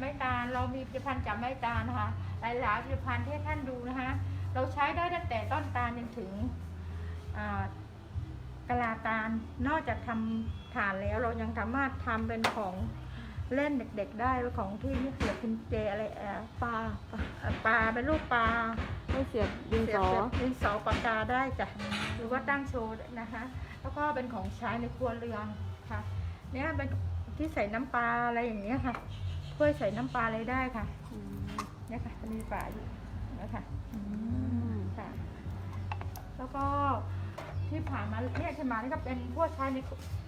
ไม้ตาลเรามีผลิตภัณฑ์จากไม้ตาลนะคะ หลายๆผลิตภัณฑ์ที่ให้ท่านดูนะคะ เราใช้ได้ตั้งแต่ต้นตาลจนถึงอ่ากะลาตาล นอกจากทำฐานแล้วเรายังสามารถทำเป็นของเล่นเด็ก ๆ ได้ของที่นี่เสียบกุญแจอะไรเอ่อปลาปลาเอ่อปลาเป็นรูปปลาให้เสียบดินเสียสบอเสียบดินสอปากกาได้จ้ะหรือว่าตั้งโชว์นะคะ แล้วก็เป็นของใช้ในครัวเรือนค่ะเนี่ยเป็นที่ใส่น้ำปลาอะไรอย่างเงี้ยค่ะ ถ้วยใส่น้ำปลาอะไรได้ค่ะอืมเนี่ยค่ะมีฝาอยู่นะคะอืมค่ะ แล้วก็ที่ผ่านมาเนี่ยที่มานี่ก็เป็นพวกใช้ใน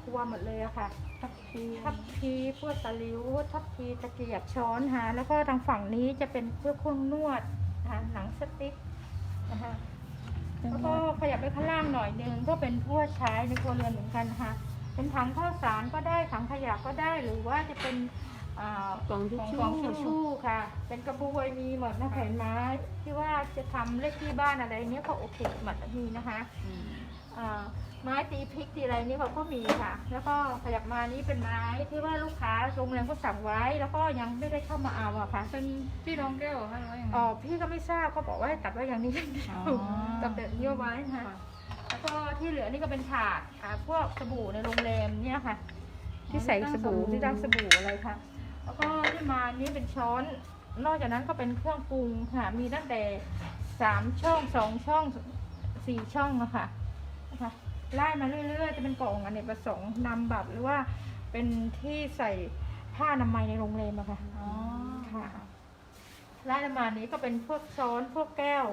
ครัวหมดเลยอะค่ะทับทีทัพพีพวกตะหลิวทัพพีตะเกียบช้อนฮะแล้วก็ทางฝั่งนี้จะเป็นเพื่อเครื่องนวดนะคะหนังสติ๊กนะคะแล้วก็ขยับไปข้างล่างหน่อยหนึงก็เป็นพวกใช้ในครัวเรือนเหมือนกันค่ะเป็นถังข้าวสารก็ได้ถังขยะก็ได้หรือว่าจะเป็น อ่ากล่องทิชกล่องชู่ทิชชู่ค่ะ เป็นกระบวยมีหมดนะแผ่นไม้ ที่ว่าจะทำเลขที่บ้านอะไรเนี้ยก็โอเคหมดมีนะคะอืมอ่าไม้ตีพริกตีอะไรนี่เขาก็มีค่ะ แล้วก็ขยับมานี้เป็นไม้ที่ว่าลูกค้าโรงแรมก็สั่งไว้ แล้วก็ยังไม่ได้เข้ามาเอาอะค่ะ เป็นพี่รองแก้วเหรอคะหรือว่ายังไง อ๋อพี่ก็ไม่ทราบเขาบอกว่าให้ตัดไว้อย่างนี้อย่างเดียวอ๋อตัดแบบนี้เอาไว้ค่ะ แล้วก็ที่เหลือนี่ก็เป็นถาดอ่าพวกสบู่ในโรงแรมเนี่ยค่ะ ที่ใส่สบู่ที่ตั้งสบู่อะไรค่ะ แล้วก็ที่มานี่เป็นช้อน นอกจากนั้นก็เป็นเครื่องปรุงค่ะ มีตั้งแต่สามช่องสองช่องสี่ช่องอะค่ะนะคะไล่มาเรื่อยๆ จะเป็นกล่องอันเนกประสงค์นำแบบหรือว่าเป็นที่ใส่ผ้าอนามัยในโรงแรมอะค่ะอ๋อค่ะไล่ลงมานี้ก็เป็นพวกช้อนพวกแก้ว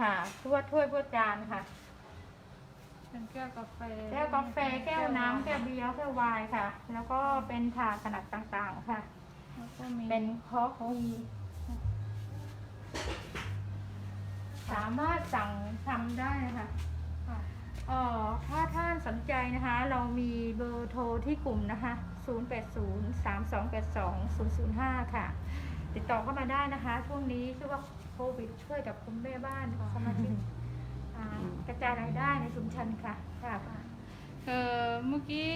ค่ะถ้วยถ้วยพวกจานค่ะ เป็นแก้วกาแฟ แก้วกาแฟแก้วน้ำแก้วเบียร์แก้วไวน์ค่ะ แล้วก็เป็นถาดขนาดต่างๆค่ะ แล้วก็มีเป็นคอกมีสามารถสั่งทำได้นะคะค่ะเอ่อถ้าท่านสนใจนะคะ เรามีเบอร์โทรที่กลุ่มนะคะ 0803282005 ค่ะ ติดต่อเข้ามาได้นะคะ ช่วงนี้ชื่อว่าโควิดช่วยกับคุณแม่บ้านสมาชิก อ่ากระจายรายได้ในชุมชนค่ะ ค่ะเออเมื่อกี้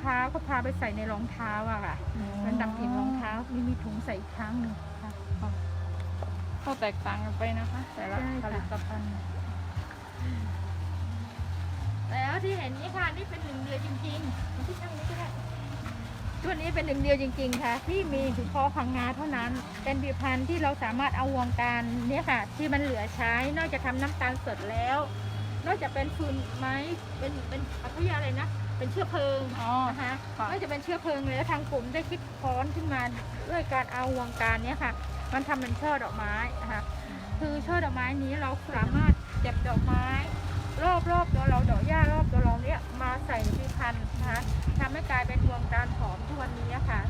เท้าก็พาไปใส่ในรองเท้าอะค่ะมันดับกลิ่นรองเท้ามีมีถุงใส่อีกครั้งหนึ่งค่ะก็แตกต่างกันไปนะคะ แต่ละใช่ผค่ะลิตภัณฑ์แล้วที่เห็นนี้ค่ะ นี่เป็นหนึ่งเดียวจริงๆที่ช่างนี้ก็ได้ ตัวนี้เป็นหนึ่งเดียวจริง ๆ ค่ะ ที่มีเฉพาะพังงาเท่านั้น เป็นผลิตภัณฑ์ที่เราสามารถเอาวงการเนี่ยค่ะ ที่มันเหลือใช้ นอกจากทำน้ำตาลสดแล้ว นอกจากเป็นฟืนไม้เป็นเป็นเขาเรียกอะไรนะ เป็นเชื้อเพลิงอ๋อ นะคะค่ะไม่จะเป็นเชื้อเพลิงเลยแล้วทางกลุ่มได้คิดค้อนขึ้นมาด้วยการเอาวงการเนี้ยค่ะ มันทำเป็นช่อดอกไม้นะคะ คือช่อดอกไม้นี้เราสามารถเก็บดอกไม้ รอบรอบตัวเราดอกหญ้ารอบตัวเราเนี้ยมาใส่ในพันธุ์นะคะทำให้กลายเป็นวงการหอมทุกวันนี้ค่ะ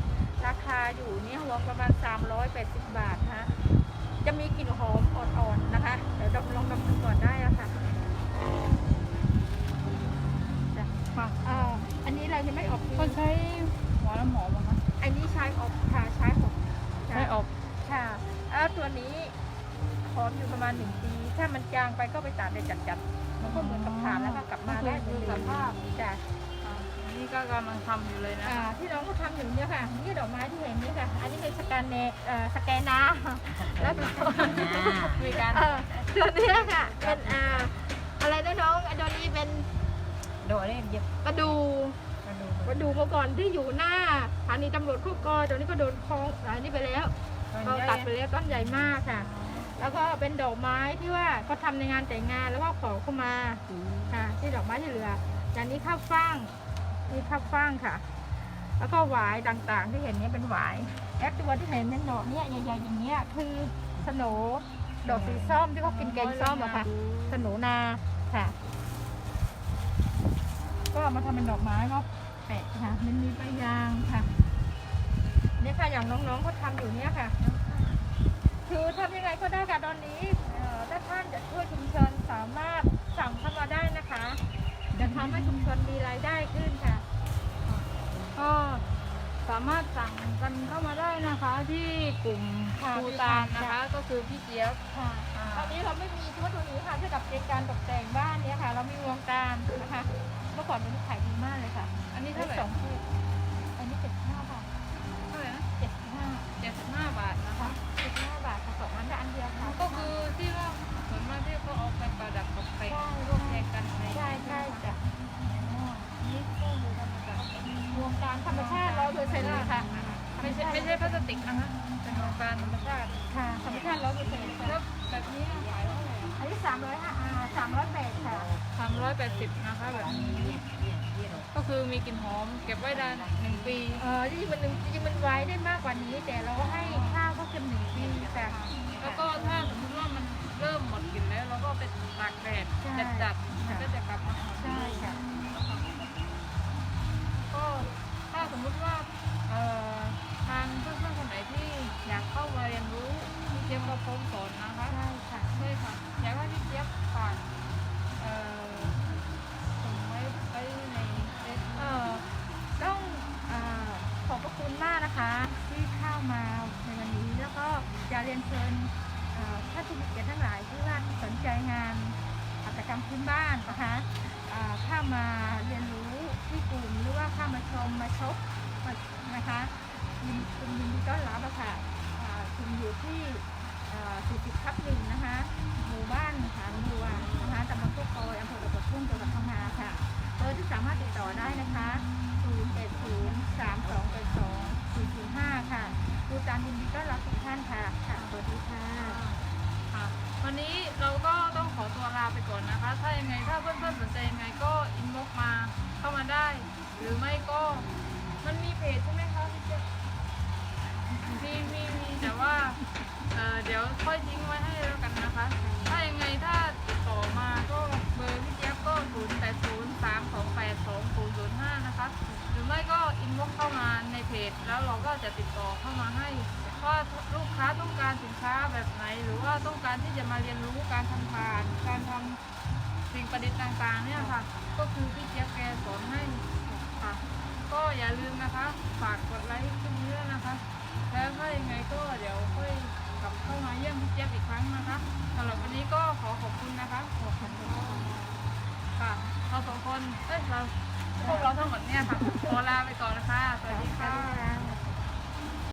ราคาอยู่เนี่ยวงประมาณ 380 บาทนะคะจะมีกลิ่นหอมอ่อนๆนะคะ เดี๋ยวดมลองดมดูก่อนได้อะค่ะจ้ะค่ะอ่าอันนี้เรายังไม่อบก็ใช้หัวน้ำหอมเหรอคะอันนี้ใช้อบค่ะใช้อบใช้อบค่ะแล้วตัวนี้หอมอยู่ประมาณหนึ่งปี ถ้ามันจางไปก็ไปตากแดดจัดๆ มันก็เหมือนกับถ่านแล้วก็กลับมาได้เหมือนเดิมจ้ะอ่าอันนี่ก็กำลังทำอยู่เลยนะอ่าคะที่น้องก็ทำอยู่เนี่ยค่ะ นี่ดอกไม้ที่เห็นนี่ค่ะ อันนี้เป็นสแกนเนเอ่อสแกนนาแล้วก็มีการเออตัวเนี้ยค่ะเป็นอ่าอะไรนะน้องอันนี้เป็นโดดเล่นเย็บกระดูกระดูกกระดูเมื่อก่อนที่อยู่หน้าสถานีตำรวจคู่กอตัวนี้ก็โดนคล้องอันนี้ไปแล้วเราตัดไปแล้วต้นใหญ่มากค่ะ แล้วก็เป็นดอกไม้ที่ว่าเขาทำในงานแต่งงานแล้วก็ขอเข้ามาค่ะที่ดอกไม้ที่เหลืออย่างนี้ข้าวฟ่างนี่ข้าวฟ่างค่ะ แล้วก็หวายต่างๆ ที่เห็นนี้เป็นหวายแอปตัวที่เห็นเป็นดอกเนี้ยใหญ่ๆอย่างเงี้ยคือสโหนดอกสีส้มที่เขากินแกงส้มอะค่ะสโหนนาค่ะ ก็เอามาทำเป็นดอกไม้ก็แปะค่ะมันมีใบยางค่ะเนี่ยค่ะอย่างน้องๆเขาทำอยู่เนี่ยค่ะ คือทำยังไงก็ได้ค่ะตอนนี้เอ่อถ้าท่านจะช่วยชุมชนสามารถสั่งเข้ามาได้นะคะจะทำให้ชุมชนมีรายได้ขึ้นค่ะ ก็สามารถสั่งกันเข้ามาได้นะคะ ที่กลุ่มค่ะภูตานนะคะ ก็คือพี่เจี๊ยบค่ะอ่าตอนนี้เราไม่มีชุดตัวนี้ค่ะที่กับในการตกแต่งบ้านเนี้ยค่ะ เรามีวงการนะคะ เมื่อก่อนมันขายดีมากเลยค่ะ อันนี้นี่เท่าไหร่สอง รธรรมชาติร้อยเปอร์เซ็นต์เลยค่ะไม่ใช่ไม่ใช่พลาสติกนะคะเป็นโครงการธรรมชาติค่ะธรรมชาติร้อยเปอร์เซ็นต์แล้ค่ะวแบบนี้ขายเท่าไหร่อะอันนี้สามร้อยห้าอ่าสามร้อยแปดค่ะสามร้อยแปดสิบนะคะแบบนี้ก็คือมีกลิ่นหอมเก็บไว้ได้หนึ่งปีเออจริงๆมันหนึ่งจริงๆมันไว้ได้มากกว่านี้ แต่เราก็ให้ข้าวก็เค็มหนึ่งปีแต่แล้วก็ถ้าสมมติว่ามันเริ่มหมดกลิ่นแล้วเราก็ไปตากแดดจัดๆมันก็จะ ชิญเอ่อท่านผู้มีเกียรติทั้งหลายที่ว่าสนใจงานหัตถกรรมพื้นบ้านนะคะเข้ามาเรียนรู้ที่กลุ่มหรือว่าเข้ามาชมมาชมนะคะยินดีต้อนรับอะค่ะคุณอยู่ที่สี่สิบทับหนึ่งนะคะ หมู่บ้านหานบัวนะคะตำบลตุกโกยอำเภอกระทุ่งจังหวัดพังงาค่ะ เบอร์ที่สามารถติดต่อได้นะคะ 0 8 0 3 2 8 2 4 4 5 ค่ะครูจานยินดีต้อนรับทุกท่านค่ะ ค่ะ สวัสดีค่ะ ค่ะ วันนี้เราก็ต้องขอตัวลาไปก่อนนะคะ ถ้ายังไงถ้าเพื่อนๆสนใจยังไงก็อินบ็อกมาเข้ามาได้ หรือไม่ก็มันมีเพจใช่ไหมคะพี่เจ๊มีมีมีแต่ว่าเอ่อเดี๋ยวค่อยทิ้งไว้ให้แล้วกันนะคะ ถ้ายังไงถ้าติดต่อมาก็เบอร์พี่เจี๊ยบก็ 0 8 0 3 2 8 2 0 0 5 นะคะ หรือไม่ก็อินบ็อกเข้ามาในเพจ แล้วเราก็จะติดต่อเข้ามาให้ ว่าลูกค้าต้องการสินค้าแบบไหน หรือว่าต้องการที่จะมาเรียนรู้การทำทาน การทำสิ่งประดิษฐ์ต่างๆ เนี่ยค่ะ ก็คือพี่เจี๊ยบแกสอนให้ค่ะ ก็อย่าลืมนะคะ ฝากกดไลค์คลิปนี้ด้วยนะคะ แล้วถ้ายังไงก็เดี๋ยวค่อยกลับเข้ามาเยี่ยมพี่เจี๊ยบอีกครั้งนะคะสำหรับวันนี้ก็ขอขอบคุณนะคะขอบคุณค่ะเราสองคนเอ้ยเราพวกเราทั้งหมดเนี่ยค่ะขอลาไปก่อนนะคะ